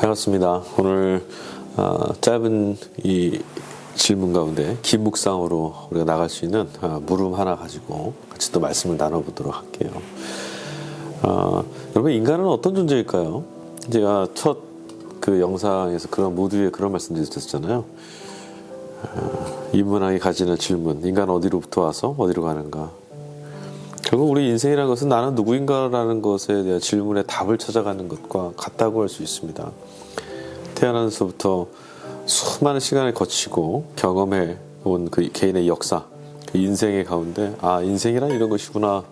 반갑습니다. 오늘 어, 짧은 이 질문 가운데 긴 묵상으로 우리가 나갈 수 있는 어, 물음 하나 가지고 같이 또 말씀을 나눠보도록 할게요. 어, 여러분 인간은 어떤 존재일까요? 제가 첫 그 영상에서 그런 모두에 그런 말씀드렸잖아요. 어, 인문학이 가지는 질문: 인간은 어디로부터 와서 어디로 가는가? 결국 우리 인생이라는 것은 나는 누구인가라는 것에 대한 질문에 답을 찾아가는 것과 같다고 할 수 있습니다. 태어나서부터 수많은 시간을 거치고 경험해 온 그 개인의 역사, 그 인생의 가운데 아 인생이란 이런 것이구나.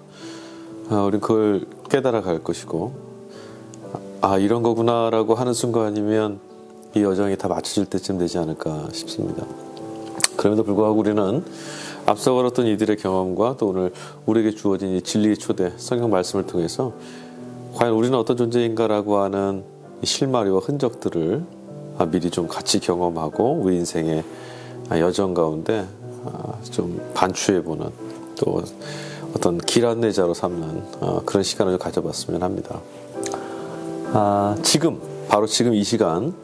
아, 우리는 그걸 깨달아 갈 것이고 아 이런 거구나라고 하는 순간이면 이 여정이 다 맞춰질 때쯤 되지 않을까 싶습니다. 그럼에도 불구하고 우리는 앞서 걸었던 이들의 경험과 또 오늘 우리에게 주어진 이 진리의 초대 성경 말씀을 통해서 과연 우리는 어떤 존재인가라고 하는 이 실마리와 흔적들을 아, 미리 좀 같이 경험하고 우리 인생의 아, 여정 가운데 아, 좀 반추해보는 또 어떤 길 안내자로 삼는 아, 그런 시간을 가져봤으면 합니다. 아, 지금 바로 지금 이 시간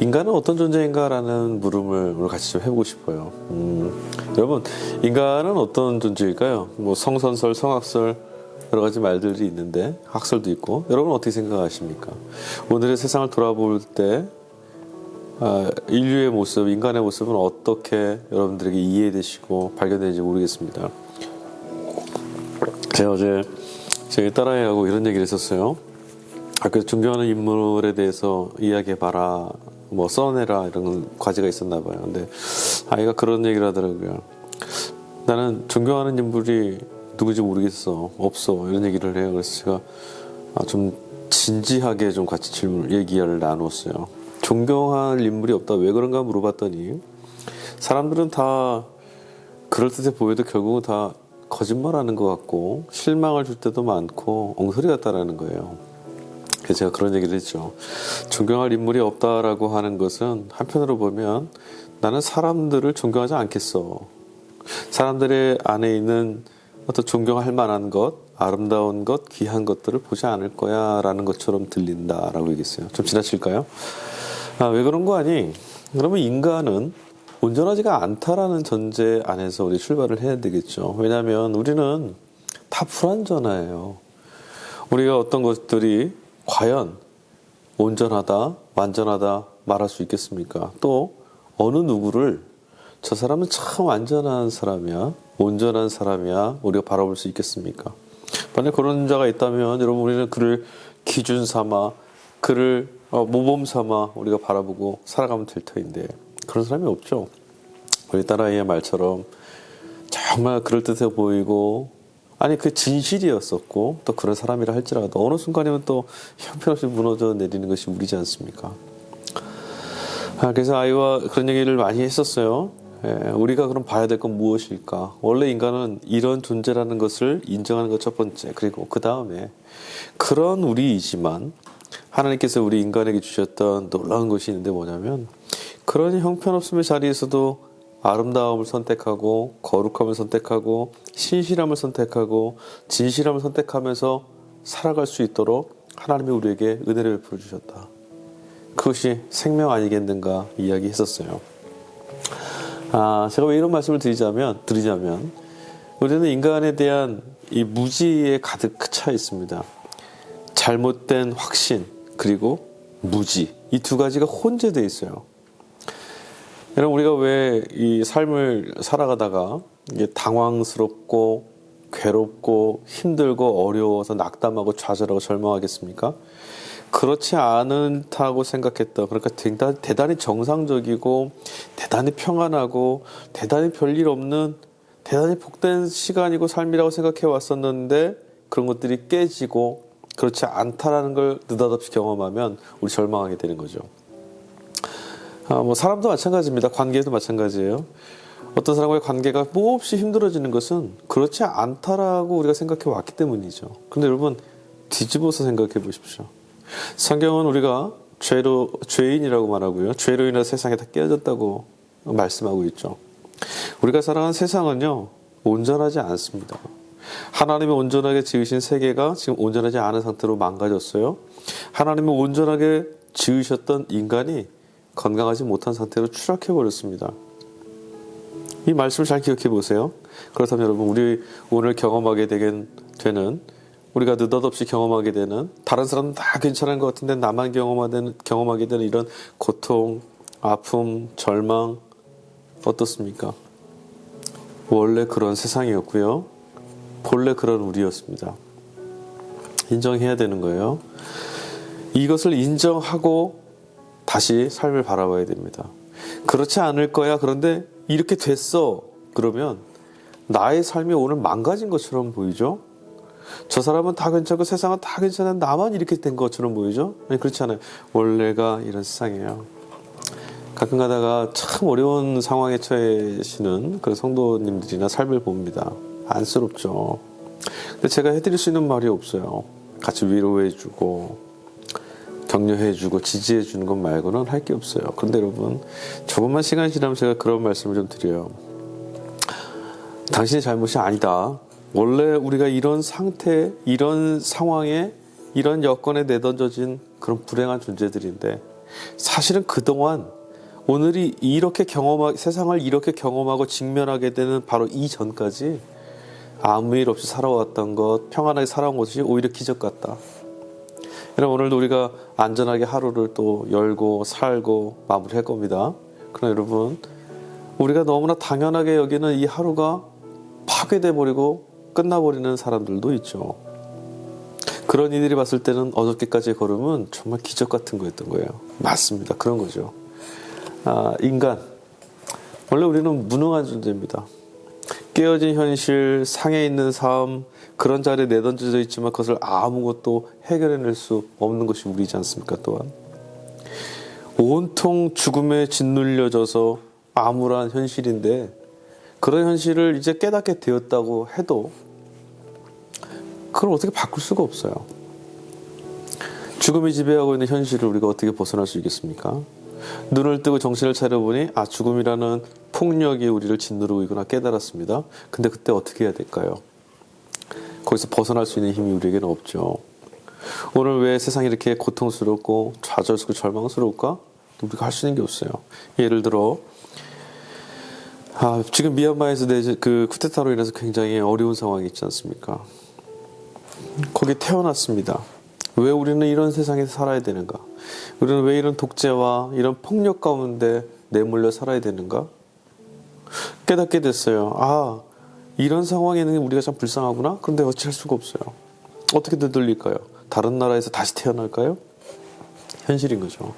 인간은 어떤 존재인가라는 물음을 오늘 같이 좀 해보고 싶어요. 음, 여러분 인간은 어떤 존재일까요? 뭐 성선설, 성학설 여러 가지 말들이 있는데 학설도 있고 여러분 어떻게 생각하십니까? 오늘의 세상을 돌아볼 때 아, 인류의 모습, 인간의 모습은 어떻게 여러분들에게 이해되시고 발견되는지 모르겠습니다. 제가 어제 저희 딸아이하고 이런 얘기를 했었어요. 학교에서 존경하는 인물에 대해서 이야기해봐라, 뭐 써내라 이런 과제가 있었나 봐요. 근데 아이가 그런 얘기를 하더라고요. 나는 존경하는 인물이 누구지 모르겠어, 없어 이런 얘기를 해요. 그래서 제가 아, 좀 진지하게 좀 같이 질문, 얘기를 나눴어요. 존경할 인물이 없다. 왜 그런가 물어봤더니 사람들은 다 그럴듯해 보여도 결국은 다 거짓말하는 것 같고 실망을 줄 때도 많고 엉소리 같다라는 거예요. 제가 그런 얘기를 했죠. 존경할 인물이 없다라고 하는 것은 한편으로 보면 나는 사람들을 존경하지 않겠어. 사람들의 안에 있는 어떤 존경할 만한 것, 아름다운 것, 귀한 것들을 보지 않을 거야 라는 것처럼 들린다라고 얘기했어요. 좀 지나칠까요? 아, 왜 그런 거 아니? 그러면 인간은 온전하지가 않다라는 전제 안에서 우리 출발을 해야 되겠죠. 왜냐하면 우리는 다 불완전해요. 우리가 어떤 것들이 과연 온전하다, 완전하다 말할 수 있겠습니까? 또 어느 누구를 저 사람은 참 완전한 사람이야, 온전한 사람이야, 우리가 바라볼 수 있겠습니까? 만약 그런 자가 있다면 여러분 우리는 그를 기준 삼아, 그를 어, 모범 삼아 우리가 바라보고 살아가면 될 터인데 그런 사람이 없죠. 우리 딸아이의 말처럼 정말 그럴듯해 보이고 아니 그 진실이었었고 또 그런 사람이라 할지라도 어느 순간이면 또 형편없이 무너져 내리는 것이 우리지 않습니까? 아, 그래서 아이와 그런 얘기를 많이 했었어요. 예, 우리가 그럼 봐야 될 건 무엇일까? 원래 인간은 이런 존재라는 것을 인정하는 것 첫 번째. 그리고 그 다음에 그런 우리이지만 하나님께서 우리 인간에게 주셨던 놀라운 것이 있는데 뭐냐면 그런 형편없음의 자리에서도 아름다움을 선택하고 거룩함을 선택하고 신실함을 선택하고 진실함을 선택하면서 살아갈 수 있도록 하나님이 우리에게 은혜를 베풀어 주셨다. 그것이 생명 아니겠는가 이야기했었어요. 아, 제가 왜 이런 말씀을 드리자면 드리자면 우리는 인간에 대한 이 무지에 가득 차 있습니다. 잘못된 확신 그리고 무지 이 두 가지가 혼재되어 있어요. 여러분 우리가 왜 이 삶을 살아가다가 이게 당황스럽고 괴롭고 힘들고 어려워서 낙담하고 좌절하고 절망하겠습니까? 그렇지 않다고 생각했던 그러니까 대단히, 정상적이고 대단히 평안하고 대단히 별일 없는 대단히 복된 시간이고 삶이라고 생각해 왔었는데 그런 것들이 깨지고 그렇지 않다라는 걸 느닷없이 경험하면 우리 절망하게 되는 거죠. 아, 뭐 사람도 마찬가지입니다. 관계도 마찬가지예요. 어떤 사람과의 관계가 몹시 힘들어지는 것은 그렇지 않다라고 우리가 생각해 왔기 때문이죠. 근데 여러분 뒤집어서 생각해 보십시오. 성경은 우리가 죄로 죄인이라고 말하고요. 죄로 인해 세상에 다 깨어졌다고 말씀하고 있죠. 우리가 살아가는 세상은요 온전하지 않습니다. 하나님이 온전하게 지으신 세계가 지금 온전하지 않은 상태로 망가졌어요. 하나님이 온전하게 지으셨던 인간이 건강하지 못한 상태로 추락해 버렸습니다. 이 말씀을 잘 기억해 보세요. 그렇다면 여러분 우리 오늘 경험하게 되는 우리가 느닷없이 경험하게 되는 다른 사람은 다 괜찮은 것 같은데 나만 경험하게 되는 이런 고통, 아픔, 절망 어떻습니까? 원래 그런 세상이었고요. 본래 그런 우리였습니다. 인정해야 되는 거예요. 이것을 인정하고 다시 삶을 바라봐야 됩니다. 그렇지 않을 거야. 그런데 이렇게 됐어. 그러면 나의 삶이 오늘 망가진 것처럼 보이죠? 저 사람은 다 괜찮고 세상은 다 괜찮은데 나만 이렇게 된 것처럼 보이죠? 아니, 그렇지 않아요. 원래가 이런 세상이에요. 가끔 가다가 참 어려운 상황에 처해시는 그런 성도님들이나 삶을 봅니다. 안쓰럽죠. 근데 제가 해드릴 수 있는 말이 없어요. 같이 위로해주고, 격려해주고, 지지해주는 것 말고는 할 게 없어요. 그런데 여러분, 조금만 시간 지나면 제가 그런 말씀을 좀 드려요. 당신의 잘못이 아니다. 원래 우리가 이런 상태, 이런 상황에, 이런 여건에 내던져진 그런 불행한 존재들인데, 사실은 그동안 오늘이 이렇게 경험하, 세상을 이렇게 경험하고 직면하게 되는 바로 이전까지 아무 일 없이 살아왔던 것, 평안하게 살아온 것이 오히려 기적 같다. 여러분, 오늘도 우리가 안전하게 하루를 또 열고 살고 마무리할 겁니다. 그러나 여러분, 우리가 너무나 당연하게 여기는 이 하루가 파괴돼 버리고 끝나버리는 사람들도 있죠. 그런 이들이 봤을 때는 어저께까지의 걸음은 정말 기적 같은 거였던 거예요. 맞습니다. 그런 거죠. 아, 인간. 원래 우리는 무능한 존재입니다. 깨어진 현실, 상해 있는 삶, 그런 자리에 내던져져 있지만 그것을 아무것도 해결해낼 수 없는 것이 우리지 않습니까, 또한? 온통 죽음에 짓눌려져서 암울한 현실인데, 그런 현실을 이제 깨닫게 되었다고 해도, 그걸 어떻게 바꿀 수가 없어요. 죽음이 지배하고 있는 현실을 우리가 어떻게 벗어날 수 있겠습니까? 눈을 뜨고 정신을 차려보니 아 죽음이라는 폭력이 우리를 짓누르고 있구나 깨달았습니다. 근데 그때 어떻게 해야 될까요? 거기서 벗어날 수 있는 힘이 우리에게는 없죠. 오늘 왜 세상이 이렇게 고통스럽고 좌절스럽고 절망스러울까? 우리가 할 수 있는 게 없어요. 예를 들어 아, 지금 미얀마에서 내그 쿠데타로 인해서 굉장히 어려운 상황이 있지 않습니까? 거기 태어났습니다. 왜 우리는 이런 세상에서 살아야 되는가? 우리는 왜 이런 독재와 이런 폭력 가운데 내몰려 살아야 되는가? 깨닫게 됐어요. 아, 이런 상황에는 우리가 참 불쌍하구나? 그런데 어찌할 수가 없어요. 어떻게 되돌릴까요? 다른 나라에서 다시 태어날까요? 현실인 거죠.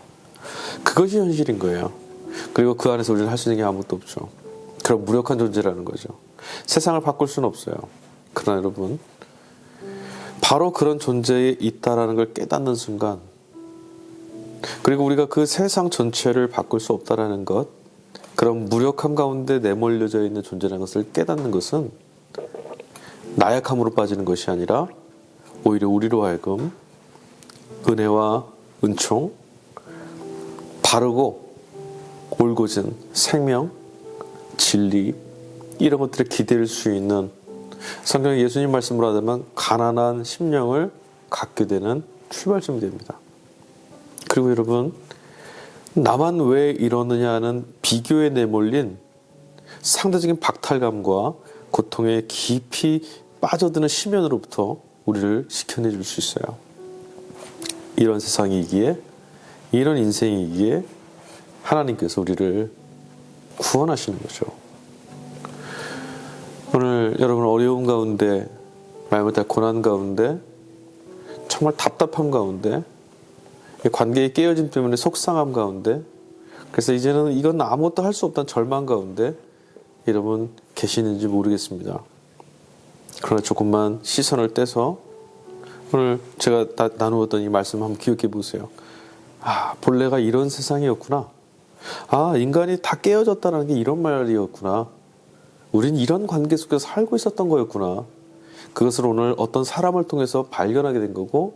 그것이 현실인 거예요. 그리고 그 안에서 우리는 할 수 있는 게 아무것도 없죠. 그런 무력한 존재라는 거죠. 세상을 바꿀 수는 없어요. 그러나 여러분, 바로 그런 존재에 있다라는 걸 깨닫는 순간, 그리고 우리가 그 세상 전체를 바꿀 수 없다라는 것, 그런 무력함 가운데 내몰려져 있는 존재라는 것을 깨닫는 것은 나약함으로 빠지는 것이 아니라 오히려 우리로 하여금 은혜와 은총, 바르고 올곧은 생명, 진리, 이런 것들에 기댈 수 있는 성경 예수님 말씀으로 하자면 가난한 심령을 갖게 되는 출발점이 됩니다. 그리고 여러분, 나만 왜 이러느냐 하는 비교에 내몰린 상대적인 박탈감과 고통에 깊이 빠져드는 심연으로부터 우리를 지켜내줄 수 있어요. 이런 세상이기에, 이런 인생이기에 하나님께서 우리를 구원하시는 거죠. 오늘 여러분 어려움 가운데, 말 못할 고난 가운데, 정말 답답함 가운데, 관계의 깨어짐 때문에 속상함 가운데, 그래서 이제는 이건 아무것도 할 수 없다는 절망 가운데 여러분 계시는지 모르겠습니다. 그러나 조금만 시선을 떼서 오늘 제가 나누었던 이 말씀 한번 기억해 보세요. 아, 본래가 이런 세상이었구나. 아, 인간이 다 깨어졌다는 게 이런 말이었구나. 우린 이런 관계 속에서 살고 있었던 거였구나. 그것을 오늘 어떤 사람을 통해서 발견하게 된 거고,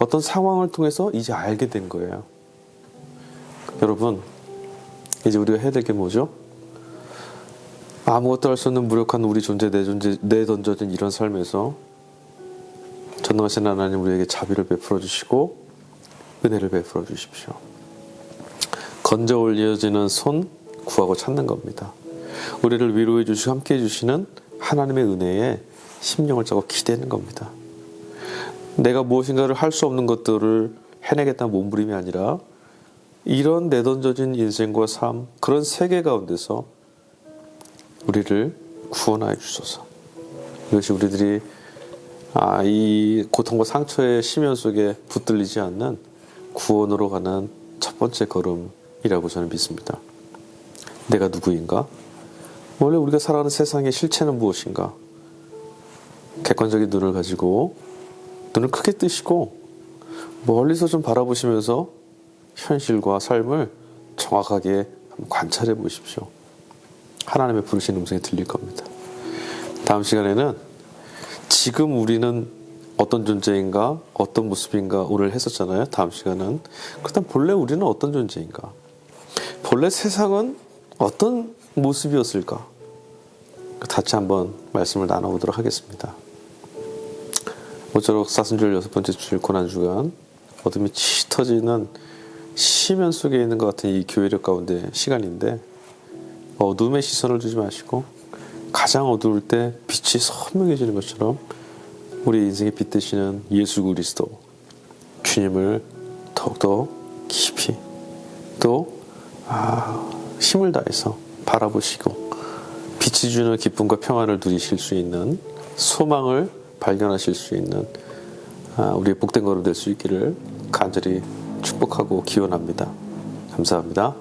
어떤 상황을 통해서 이제 알게 된 거예요. 여러분, 이제 우리가 해야 될 게 뭐죠? 아무것도 할 수 없는 무력한 우리 존재, 내 존재, 내 던져진 이런 삶에서 전능하신 하나님 우리에게 자비를 베풀어 주시고 은혜를 베풀어 주십시오. 건져 올려지는 손 구하고 찾는 겁니다. 우리를 위로해 주시고 함께 해 주시는 하나님의 은혜에 심령을 짜고 기대는 겁니다. 내가 무엇인가를 할 수 없는 것들을 해내겠다는 몸부림이 아니라 이런 내던져진 인생과 삶, 그런 세계 가운데서 우리를 구원하여 주소서. 이것이 우리들이 아, 이 고통과 상처의 심연 속에 붙들리지 않는 구원으로 가는 첫 번째 걸음이라고 저는 믿습니다. 내가 누구인가? 원래 우리가 살아가는 세상의 실체는 무엇인가? 객관적인 눈을 가지고 눈을 크게 뜨시고 멀리서 좀 바라보시면서 현실과 삶을 정확하게 관찰해 보십시오. 하나님의 부르신 음성이 들릴 겁니다. 다음 시간에는 지금 우리는 어떤 존재인가, 어떤 모습인가 오늘 했었잖아요. 다음 시간은 그렇다면 본래 우리는 어떤 존재인가? 본래 세상은 어떤 모습이었을까? 같이 한번 말씀을 나눠보도록 하겠습니다. 모쪼록 사순절 여섯 번째 주일 고난 주간 어둠이 짙어지는 시면 속에 있는 것 같은 이 교회력 가운데 시간인데 어둠에 시선을 두지 마시고 가장 어두울 때 빛이 선명해지는 것처럼 우리 인생의 빛 되시는 예수 그리스도 주님을 더욱더 깊이 또 아, 힘을 다해서 바라보시고 빛이 주는 기쁨과 평안을 누리실 수 있는 소망을 발견하실 수 있는 아, 우리의 복된 걸음 될 수 있기를 간절히 축복하고 기원합니다. 감사합니다.